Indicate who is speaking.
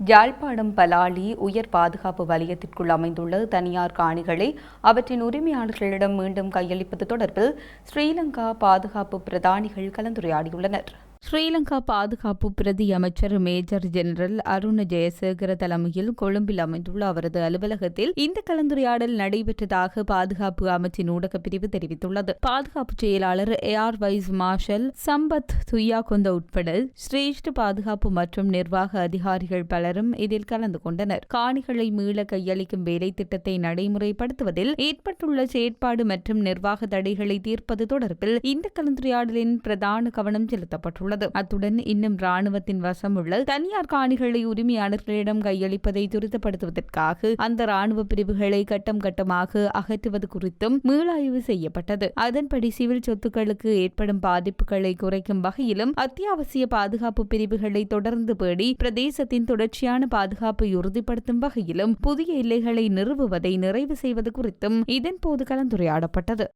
Speaker 1: யாழ்ப்பாணம் பலாலி உயர் பாதுகாப்பு வலயத்திற்குள் அமைந்துள்ள தனியார் காணிகளை அவற்றின் உரிமையாளர்களிடம் மீண்டும் கையளிப்பது தொடர்பில் ஸ்ரீலங்கா பாதுகாப்பு பிரதானிகள் கலந்துரையாடியுள்ளனர். ஸ்ரீலங்கா பாதுகாப்பு பிரதி அமைச்சர் மேஜர் ஜெனரல் அருண் ஜெயசேகர தலைமையில் கொழும்பில் அமைந்துள்ள அவரது அலுவலகத்தில் இந்த கலந்துரையாடல் நடைபெற்றதாக பாதுகாப்பு அமைச்சின் ஊடக பிரிவு தெரிவித்துள்ளது. பாதுகாப்பு செயலாளர் air vice marshal Sampath Thuyyakontha உட்பட சிரேஷ்ட பாதுகாப்பு மற்றும் நிர்வாக அதிகாரிகள் பலரும் இதில் கலந்து கொண்டனர். காணிகளை மீள கையளிக்கும் வேலை திட்டத்தை நடைமுறைப்படுத்துவதில் ஏற்பட்டுள்ள செயற்பாடு மற்றும் நிர்வாக தடைகளை தீர்ப்பது தொடர்பில் இந்த கலந்துரையாடலின் பிரதான கவனம் செலுத்தப்பட்டுள்ளது. உள்ளது அத்துடன் இன்னும் ராணுவத்தின் வசம் உள்ள தனியார் காணிகளை உரிமையாளர்களிடம் கையளிப்பதை துரிதப்படுத்துவதற்காக அந்த ராணுவ பிரிவுகளை கட்டம் கட்டமாக அகற்றுவது குறித்தும் மீளாய்வு செய்யப்பட்டது. அதன்படி சிவில் சொத்துக்களுக்கு ஏற்படும் பாதிப்புகளை குறைக்கும் வகையிலும் அத்தியாவசிய பாதுகாப்பு பிரிவுகளை தொடர்ந்து பேடி பிரதேசத்தின் தொடர்ச்சியான பாதுகாப்பை உறுதிப்படுத்தும் வகையிலும் புதிய எல்லைகளை நிறுவுவதை நிறைவு செய்வது குறித்தும் இதன்போது கலந்துரையாடப்பட்டது.